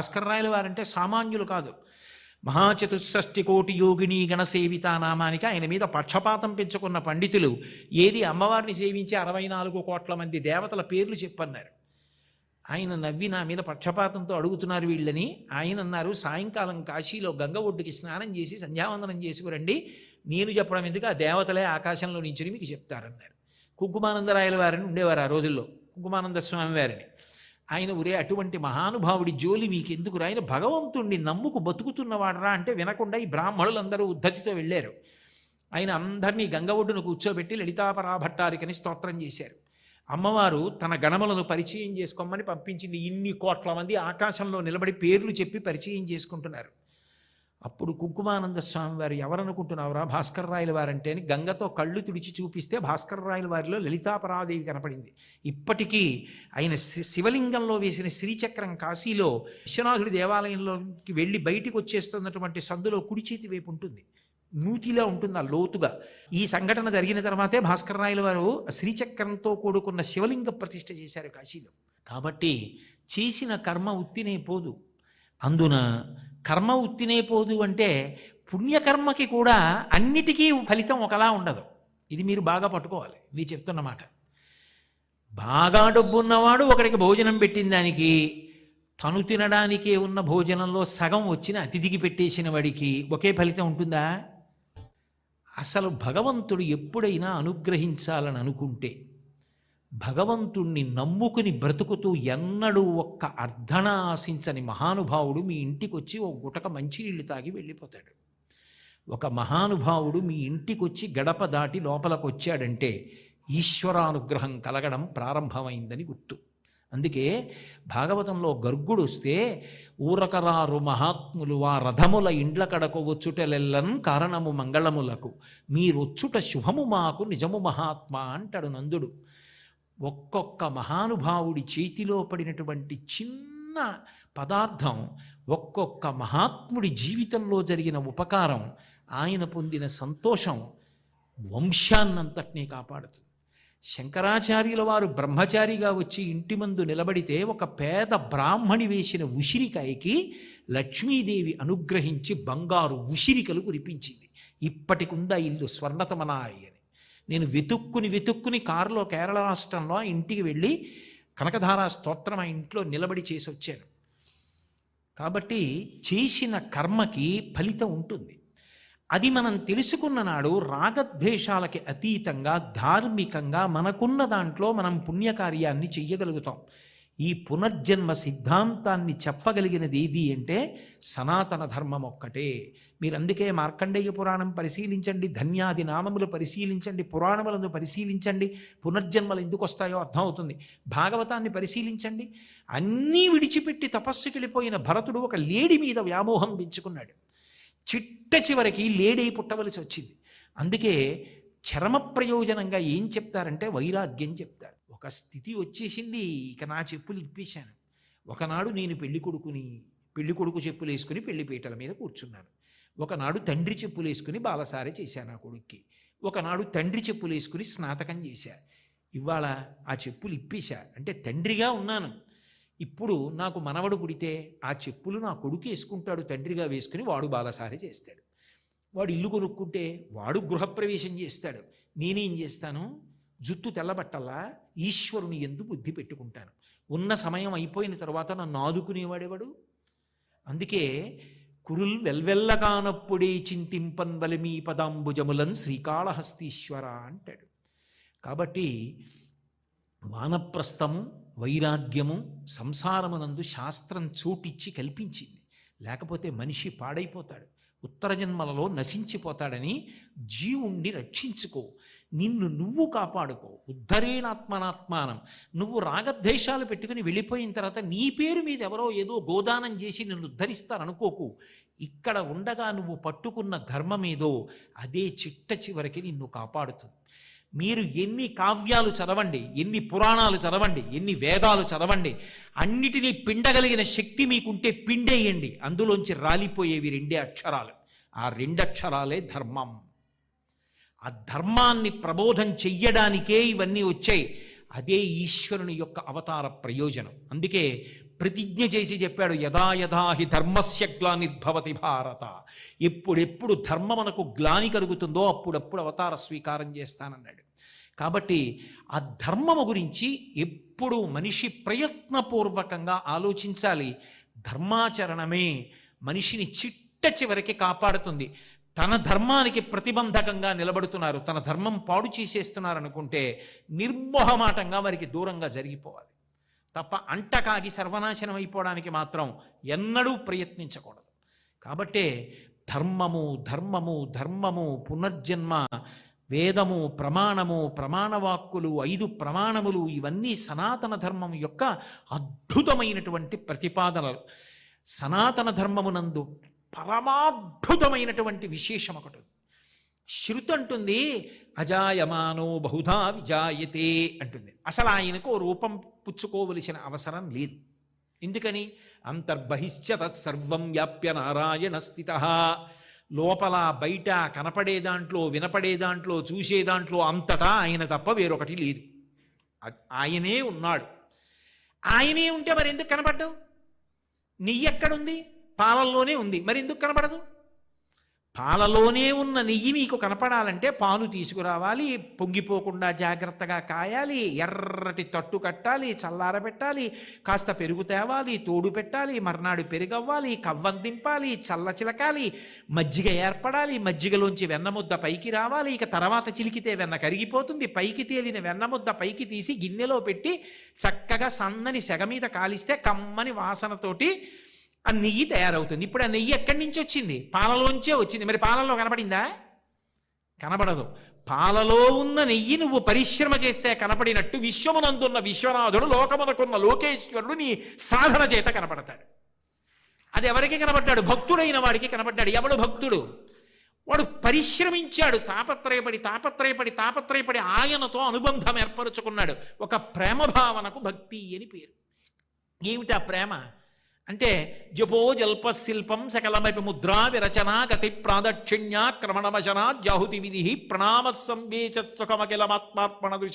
భాస్కర్ రాయల వారంటే సామాన్యులు కాదు. మహాచతుషష్టి కోటి యోగిని గణసేవిత నామానికి ఆయన మీద పక్షపాతం పెంచుకున్న పండితులు ఏది అమ్మవారిని సేవించి అరవై నాలుగు కోట్ల మంది దేవతల పేర్లు చెప్పన్నారు. ఆయన నవ్వి నా మీద పక్షపాతంతో అడుగుతున్నారు వీళ్ళని. ఆయన అన్నారు సాయంకాలం కాశీలో గంగ ఒడ్డుకి స్నానం చేసి సంధ్యావందనం చేసుకురండి నేను చెప్పడం ఎందుకు? ఆ దేవతలే ఆకాశంలో నించుని మీకు చెప్తారన్నారు. కుంకుమానందరాయల వారిని ఉండేవారు ఆ రోజుల్లో. కుంకుమానంద స్వామి వారిని. ఆయన ఒరే అటువంటి మహానుభావుడి జోలి మీకెందుకు ఆయన భగవంతుణ్ణి నమ్ముకు బతుకుతున్నవాడరా అంటే వినకుండా ఈ బ్రాహ్మణులందరూ ఉద్ధతితో వెళ్ళారు. ఆయన అందరినీ గంగ ఒడ్డును కూర్చోబెట్టి లలితాపరాభట్టారికని స్తోత్రం చేశారు. అమ్మవారు తన గణములను పరిచయం చేసుకోమని పంపించింది. ఇన్ని కోట్ల మంది ఆకాశంలో నిలబడి పేర్లు చెప్పి పరిచయం చేసుకుంటున్నారు. అప్పుడు కుంకుమానంద స్వామి వారు ఎవరనుకుంటున్నావురా భాస్కర్ రాయల వారంటే అని గంగతో కళ్ళు తుడిచి చూపిస్తే భాస్కర్ రాయల వారిలో లలితాపరాదేవి కనపడింది. ఇప్పటికీ ఆయన శి- శివలింగంలో వేసిన శ్రీచక్రం కాశీలో విశ్వనాథుడి దేవాలయంలోకి వెళ్ళి బయటికి వచ్చేస్తున్నటువంటి సందులో కుడి చేతి వైపు ఉంటుంది. నూతిలా ఉంటుంది ఆ లోతుగా. ఈ సంఘటన జరిగిన తర్వాతే భాస్కర్ రాయల వారు శ్రీచక్రంతో కూడుకున్న శివలింగ ప్రతిష్ఠ చేశారు కాశీలో. కాబట్టి చేసిన కర్మ ఉత్తినే పోదు. అందున కర్మ ఉత్తినే పోదు అంటే పుణ్యకర్మకి కూడా అన్నిటికీ ఫలితం ఒకలా ఉండదు. ఇది మీరు బాగా పట్టుకోవాలి. మీరు చెప్తున్నమాట బాగా డబ్బు ఉన్నవాడు భోజనం పెట్టిన దానికి తను తినడానికే ఉన్న భోజనంలో సగం వచ్చిన అతిథికి పెట్టేసిన వాడికి ఒకే ఫలితం ఉంటుందా? అసలు భగవంతుడు ఎప్పుడైనా అనుగ్రహించాలని అనుకుంటే భగవంతుణ్ణి నమ్ముకుని బ్రతుకుతూ ఎన్నడూ ఒక్క అర్ధన ఆశించని మహానుభావుడు మీ ఇంటికి వచ్చి ఓ గుటక మంచినీళ్ళు తాగి వెళ్ళిపోతాడు. ఒక మహానుభావుడు మీ ఇంటికి వచ్చి గడప దాటి లోపలకు వచ్చాడంటే ఈశ్వరానుగ్రహం కలగడం ప్రారంభమైందని గుర్తు. అందుకే భాగవతంలో గర్గుడు వస్తే ఊరకరారు మహాత్ములు ఆ రథముల ఇండ్ల కడకు వచ్చుటలెల్లన్ కారణము మంగళములకు మీరొచ్చుట శుభము మాకు నిజము మహాత్మా అంటాడు నందుడు. ఒక్కొక్క మహానుభావుడి చేతిలో పడినటువంటి చిన్న పదార్థం ఒక్కొక్క మహాత్ముడి జీవితంలో జరిగిన ఉపకారం ఆయన పొందిన సంతోషం వంశాన్నంతటినీ కాపాడుతుంది. శంకరాచార్యుల వారు బ్రహ్మచారిగా వచ్చి ఇంటి ముందు నిలబడితే ఒక పేద బ్రాహ్మణి వేసిన ఉసిరికాయకి లక్ష్మీదేవి అనుగ్రహించి బంగారు ఉసిరికలు కురిపించింది. ఇప్పటికుందా ఇల్లు స్వర్ణతమనాయి అని నేను వెతుక్కుని వెతుక్కుని కారులో కేరళ రాష్ట్రంలో ఇంటికి వెళ్ళి కనకధారా స్తోత్రం ఆ ఇంట్లో నిలబడి చేసి వచ్చాను. కాబట్టి చేసిన కర్మకి ఫలితం ఉంటుంది. అది మనం తెలుసుకున్న నాడు రాగద్వేషాలకి అతీతంగా ధార్మికంగా మనకున్న దాంట్లో మనం పుణ్యకార్యాన్ని చెయ్యగలుగుతాం. ఈ పునర్జన్మ సిద్ధాంతాన్ని చెప్పగలిగినది ఏది అంటే సనాతన ధర్మం ఒక్కటే. మీరు అందుకే మార్కండేయ పురాణం పరిశీలించండి ధన్యాది నామములు పరిశీలించండి పురాణములను పరిశీలించండి పునర్జన్మలు ఎందుకు వస్తాయో అర్థమవుతుంది భాగవతాన్ని పరిశీలించండి. అన్నీ విడిచిపెట్టి తపస్సుకి వెళ్ళిపోయిన భరతుడు ఒక లేడి మీద వ్యామోహం పెంచుకున్నాడు. చిట్ట చివరికి లేడీ పుట్టవలసి వచ్చింది. అందుకే చరమ ప్రయోజనంగా ఏం చెప్తారంటే వైరాగ్యం చెప్తారు. ఒక స్థితి వచ్చేసింది ఇక నా చెప్పులు ఇప్పేశాను. ఒకనాడు నేను పెళ్ళి కొడుకుని పెళ్ళి కొడుకు చెప్పులు వేసుకుని పెళ్ళి పీటల మీద కూర్చున్నాను. ఒకనాడు తండ్రి చెప్పులు వేసుకుని బాలసారే చేశాను ఆ కొడుక్కి. ఒకనాడు తండ్రి చెప్పులు వేసుకుని స్నాతకం చేశా. ఇవాళ ఆ చెప్పులు ఇప్పేశా. అంటే తండ్రిగా ఉన్నాను. ఇప్పుడు నాకు మనవడు పుడితే ఆ చెప్పులు నా కొడుకు వేసుకుంటాడు తండ్రిగా వేసుకుని వాడు బాలసారి చేస్తాడు. వాడు ఇల్లు కొనుక్కుంటే వాడు గృహప్రవేశం చేస్తాడు. నేనేం చేస్తాను? జుత్తు తెల్లబట్టల్లా ఈశ్వరుని ఎందు బుద్ధి పెట్టుకుంటాను. ఉన్న సమయం అయిపోయిన తర్వాత నన్ను ఆదుకునేవాడేవాడు అందుకే కురుల్ వెల్వెల్లగానప్పుడే చింతింపన్ వలిమీ పదాంబుజములన్ శ్రీకాళహస్తీశ్వర అంటాడు. కాబట్టి వానప్రస్థము వైరాగ్యము సంసారమునందు శాస్త్రం చోటిచ్చి కల్పించింది. లేకపోతే మనిషి పాడైపోతాడు. ఉత్తర జన్మలలో నశించిపోతాడని జీవుణ్ణి రక్షించుకో. నిన్ను నువ్వు కాపాడుకో. ఉద్ధరేణాత్మనాత్మానం. నువ్వు రాగద్వేషాలు పెట్టుకుని వెళ్ళిపోయిన తర్వాత నీ పేరు మీద ఎవరో ఏదో గోదానం చేసి నిన్ను ఉద్ధరిస్తారనుకోకు. ఇక్కడ ఉండగా నువ్వు పట్టుకున్న ధర్మమేదో అదే చిట్ట చివరికి నిన్ను కాపాడుతుంది. మీరు ఎన్ని కావ్యాలు చదవండి ఎన్ని పురాణాలు చదవండి ఎన్ని వేదాలు చదవండి అన్నిటినీ పిండగలిగిన శక్తి మీకుంటే పిండేయండి. అందులోంచి రాలిపోయేవి రెండే అక్షరాలు. ఆ రెండక్షరాలే ధర్మం. ఆ ధర్మాన్ని ప్రబోధం చెయ్యడానికే ఇవన్నీ వచ్చాయి. అదే ఈశ్వరుని యొక్క అవతార ప్రయోజనం. అందుకే ప్రతిజ్ఞ చేసి చెప్పాడు యదా యథా హి ధర్మస్య గ్లానిర్భవతి భారత. ఎప్పుడెప్పుడు ధర్మం మనకు గ్లాని కలుగుతుందో అప్పుడప్పుడు అవతార స్వీకారం చేస్తానన్నాడు. కాబట్టి ఆ ధర్మము గురించి ఎప్పుడు మనిషి ప్రయత్నపూర్వకంగా ఆలోచించాలి. ధర్మాచరణమే మనిషిని చిట్ట చివరికి కాపాడుతుంది. తన ధర్మానికి ప్రతిబంధకంగా నిలబడుతున్నారు. తన ధర్మం పాడు చేసేస్తున్నారు అనుకుంటే నిర్మోహమాటంగా వారికి దూరంగా జరిగిపోవాలి. తప్ప అంటకాగి సర్వనాశనం అయిపోవడానికి మాత్రం ఎన్నడూ ప్రయత్నించకూడదు. కాబట్టే ధర్మము ధర్మము ధర్మము పునర్జన్మ వేదము ప్రమాణము ప్రమాణవాక్కులు ఐదు ప్రమాణములు ఇవన్నీ సనాతన ధర్మం యొక్క అద్భుతమైనటువంటి ప్రతిపాదనలు. సనాతన ధర్మమునందు పరమాద్భుతమైనటువంటి విశేషం ఒకటి శృతి అంటుంది అజాయమానో బహుధా విజాయతే అంటుంది. అసలు ఆయనకు ఓ రూపం పుచ్చుకోవలసిన అవసరం లేదు. ఎందుకని? అంతర్బహిశ్చ తత్సర్వం వ్యాప్య నారాయణ స్థిత. లోపల బయట కనపడే దాంట్లో వినపడే దాంట్లో చూసే దాంట్లో అంతటా ఆయన తప్ప వేరొకటి లేదు. ఆయనే ఉన్నాడు. ఆయనే ఉంటే మరి ఎందుకు కనపడ్డావు? నెయ్యి ఎక్కడుంది? పాలల్లోనే ఉంది. మరి ఎందుకు కనపడదు? పాలలోనే ఉన్న నెయ్యి మీకు కనపడాలంటే పాలు తీసుకురావాలి పొంగిపోకుండా జాగ్రత్తగా కాయాలి ఎర్రటి తట్టు కట్టాలి చల్లారబెట్టాలి కాస్త పెరుగు తేవాలి తోడు పెట్టాలి మర్నాడు పెరుగవ్వాలి కవ్వం దింపాలి చల్ల చిలకాలి మజ్జిగ ఏర్పడాలి మజ్జిగలోంచి వెన్నముద్ద పైకి రావాలి ఇక తర్వాత చిలికితే వెన్న కరిగిపోతుంది పైకి తేలిన వెన్నముద్ద పైకి తీసి గిన్నెలో పెట్టి చక్కగా సన్నని సెగ మీద కాలిస్తే కమ్మని వాసనతోటి ఆ నెయ్యి తయారవుతుంది. ఇప్పుడు ఆ నెయ్యి ఎక్కడి నుంచి వచ్చింది? పాలలోంచే వచ్చింది. మరి పాలలో కనపడిందా? కనబడదు పాలలో ఉన్న నెయ్యి నువ్వు పరిశ్రమ చేస్తే కనపడినట్టు విశ్వమునందున్న విశ్వనాథుడు లోకమునకున్న లోకేశ్వరుడు నీ సాధన చేత కనపడతాడు. అది ఎవరికి కనపడ్డాడు? భక్తుడైన వాడికి కనపడ్డాడు. ఎవడు భక్తుడు? వాడు పరిశ్రమించాడు. తాపత్రయపడి తాపత్రయపడి తాపత్రయపడి ఆయనతో అనుబంధం ఏర్పరచుకున్నాడు. ఒక ప్రేమ భావనకు భక్తి అని పేరు. ఏమిటి ఆ ప్రేమ? అంటే జపో జల్ప శిల్పం సకలమపి ముద్రా విరచన గతి ప్రాదక్షిణ్య క్రమణవశనా జాహుతి విధి ప్రణామ సంవేశత్వకమఖిలమాత్మార్పణ దృశ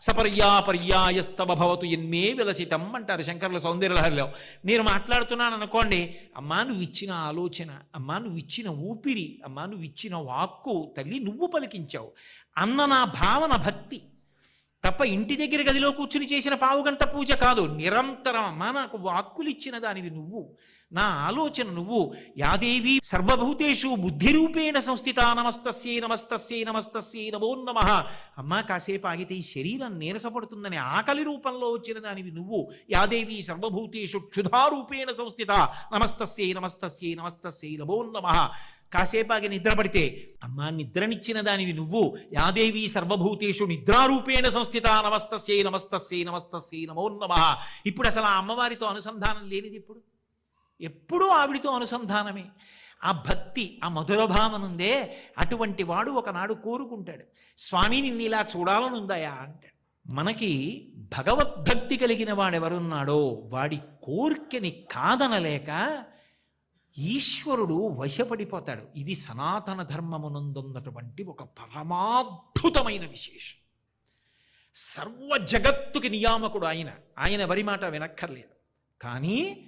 సపర్యాపర్యాయస్తవ భవతు ఎన్మే విలసితం అంటారు శంకర్ల సౌందర్యలహరిలో. నేను మాట్లాడుతున్నాను అనుకోండి అమ్మా నువ్వు ఇచ్చిన ఆలోచన అమ్మా నువ్వు ఇచ్చిన ఊపిరి అమ్మా నువ్వు ఇచ్చిన వాక్కు తల్లి నువ్వు పలికించావు. అన్న నా భావన భక్తి. తప్ప ఇంటి దగ్గర గదిలో కూర్చుని చేసిన పావుగంట పూజ కాదు. నిరంతరం అమ్మా నాకు వాక్కులు ఇచ్చిన దానివి నువ్వు. నా ఆలోచన నువ్వు. యాదేవి సర్వభూతేషు బుద్ధిరూపేణ సంస్థిత నమస్తస్యై నమస్తస్యై నమస్తస్యై నమో నమ. అమ్మా కాసేపు ఆగితే ఈ శరీరం నీరసపడుతుందని ఆకలి రూపంలో వచ్చిన దానివి నువ్వు. యాదేవి సర్వభూతేషు క్షుధారూపేణ సంస్థిత నమస్తస్యై నమస్తస్యై నమస్తస్యై నమో నమ. కాసేపాగి నిద్రపడితే అమ్మా నిద్రనిచ్చిన దానివి నువ్వు. యాదేవి సర్వభూతేషు నిద్రారూపేణ సంస్థిత నమస్తస్యై నమస్తస్యై నమస్తస్యై నమో నమ. ఇప్పుడు అసలు ఆ అమ్మవారితో అనుసంధానం లేనిది ఇప్పుడు ఎప్పుడూ ఆవిడితో అనుసంధానమే. ఆ భక్తి ఆ మధుర భావనుందే అటువంటి వాడు ఒకనాడు కోరుకుంటాడు. స్వామి నిన్ను ఇలా చూడాలనుందయా? అంటాడు. మనకి భగవద్భక్తి కలిగిన వాడెవరున్నాడో వాడి కోరికని కాదనలేక ఈశ్వరుడు వశపడిపోతాడు. ఇది సనాతన ధర్మమునందున్నటువంటి ఒక పరమాద్భుతమైన విశేషం. సర్వ జగత్తుకి నియామకుడు ఆయన. ఆయన వరి మాట వినక్కర్లేదు. కానీ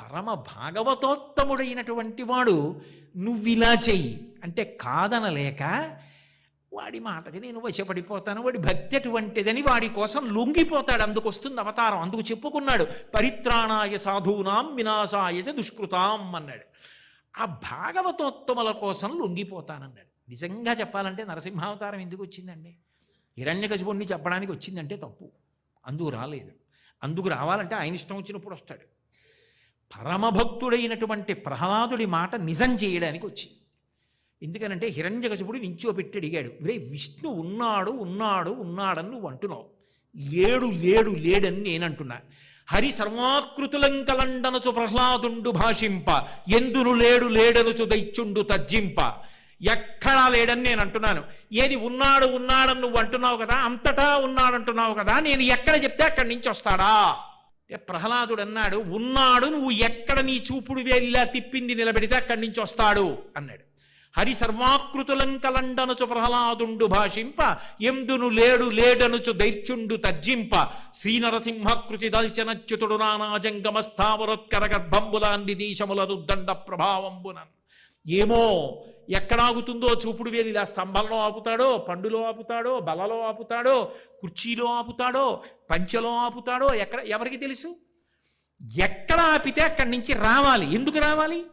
పరమ భాగవతోత్తముడైనటువంటి వాడు నువ్విలా చెయ్యి. అంటే కాదనలేక వాడి మాటకి నేను వశపడిపోతాను వాడి భక్తి అటువంటిదని వాడి కోసం లొంగిపోతాడు అందుకు వస్తుంది అవతారం అందుకు చెప్పుకున్నాడు పరిత్రాణాయ సాధూనాం వినాశాయ దుష్కృతాం అన్నాడు. ఆ భాగవతోత్తముల కోసం లొంగిపోతానన్నాడు. నిజంగా చెప్పాలంటే నరసింహావతారం ఎందుకు వచ్చిందండి? హిరణ్యకశిపుణ్ణి చెప్పడానికి వచ్చిందంటే తప్పు. అందుకు రాలేదు. అందుకు రావాలంటే ఆయన ఇష్టం వచ్చినప్పుడు వస్తాడు. పరమభక్తుడైనటువంటి ప్రహ్లాదుడి మాట నిజం చేయడానికి వచ్చింది. ఎందుకనంటే హిరణ్యకశిపుడు నించోపెట్టి అడిగాడు రే విష్ణు ఉన్నాడు ఉన్నాడు ఉన్నాడని నువ్వు అంటున్నావు. లేడు లేడు లేడని నేనంటున్నా. హరి సర్వాకృతులం కలండనచు ప్రహ్లాదుండు భాషింప ఎందును లేడు లేడనుచు దైత్యుండు తజ్జింప ఎక్కడా లేడని నేను అంటున్నాను. ఏది ఉన్నాడు ఉన్నాడని నువ్వు అంటున్నావు కదా అంతటా ఉన్నాడంటున్నావు కదా నేను ఎక్కడ చెప్తే అక్కడి నుంచి వస్తాడా? ప్రహ్లాదుడు అన్నాడు ఉన్నాడు నువ్వు ఎక్కడ నీ చూపుడు వేలిలా తిప్పింది నిలబెడితే అక్కడి నుంచి వస్తాడు అన్నాడు. హరి సర్వాకృతులంకలండనుచు ప్రహ్లాదుండు భాషింప ఎందును లేడు లేడనుచు దైత్యుండు తర్జింప. శ్రీనరసింహకృతి దల్చనచ్యుతుడు నానాజంగమ స్థావరోత్కర గర్భంబులాంది దేశముల దండ ప్రభావంబునన్. ఏమో ఎక్కడాగుతుందో చూపుడు వేలు ఇలా స్తంభంలో ఆపుతాడో పండులో ఆపుతాడో బలలో ఆపుతాడో కుర్చీలో ఆపుతాడో పంచెలో ఆపుతాడో ఎక్కడ ఎవరికి తెలుసు? ఎక్కడ ఆపితే అక్కడి నుంచి రావాలి. ఎందుకు రావాలి?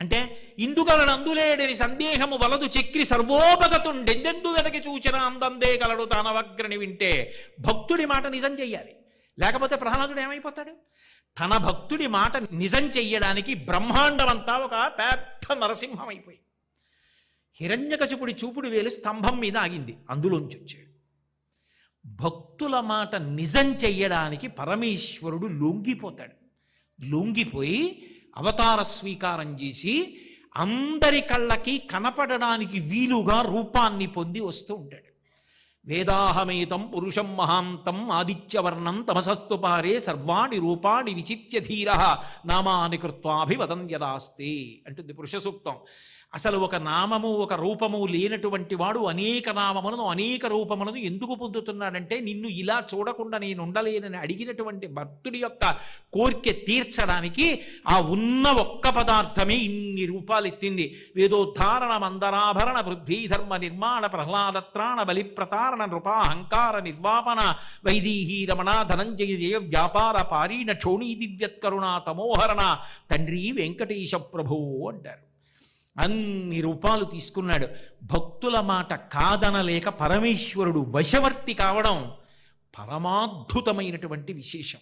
అంటే ఇందుగలడు అందులేడని సందేహము వలదు చక్రి సర్వోపగతుండెందెందు వెతకి చూచిన అందందే గలడు తానవగ్రని వింటే భక్తుడి మాట నిజం చెయ్యాలి. లేకపోతే ప్రహ్లాదుడు ఏమైపోతాడు? తన భక్తుడి మాట నిజం చెయ్యడానికి బ్రహ్మాండమంతా ఒక పెద్ద నరసింహం అయిపోయింది హిరణ్యకశిపుడి చూపుడు వేలు స్తంభం మీద ఆగింది. అందులోంచి వచ్చాడు భక్తుల మాట నిజం చెయ్యడానికి పరమేశ్వరుడు లొంగిపోతాడు. లొంగిపోయి అవతార స్వీకారం చేసి అందరి కళ్ళకి కనపడడానికి వీలుగా రూపాన్ని పొంది వస్తూ ఉంటాడు. వేదాహమేతం పురుషం మహాంతం ఆదిత్యవర్ణం తమసస్తు పారే సర్వాణి రూపాణి విచిత్య ధీర నామాని కృత్వాభివదం యదాస్తే అంటుంది పురుష సూక్తం అసలు ఒక నామము ఒక రూపము లేనటువంటి వాడు అనేక నామములను అనేక రూపములను ఎందుకు పొందుతున్నాడంటే నిన్ను ఇలా చూడకుండా నేను ఉండలేనని అడిగినటువంటి భక్తుడి యొక్క కోరిక తీర్చడానికి ఆ ఉన్న ఒక్క పదార్థమే ఇన్ని రూపాలు ఎత్తింది. వేదోద్ధారణ మందరాభరణ పృథ్వీధర్మ నిర్మాణ ప్రహ్లాదత్రాణ బలిప్రతారణ నృపాహంకార నిర్వాపన వైదీహీ రమణ ధనంజయ జయ వ్యాపార పారీణ క్షోణీ దివ్యత్కరుణ తమోహరణ తండ్రి వెంకటేశ ప్రభు అంటారు. అన్ని రూపాలు తీసుకున్నాడు. భక్తుల మాట కాదనలేక పరమేశ్వరుడు వశవర్తి కావడం పరమాద్భుతమైనటువంటి విశేషం.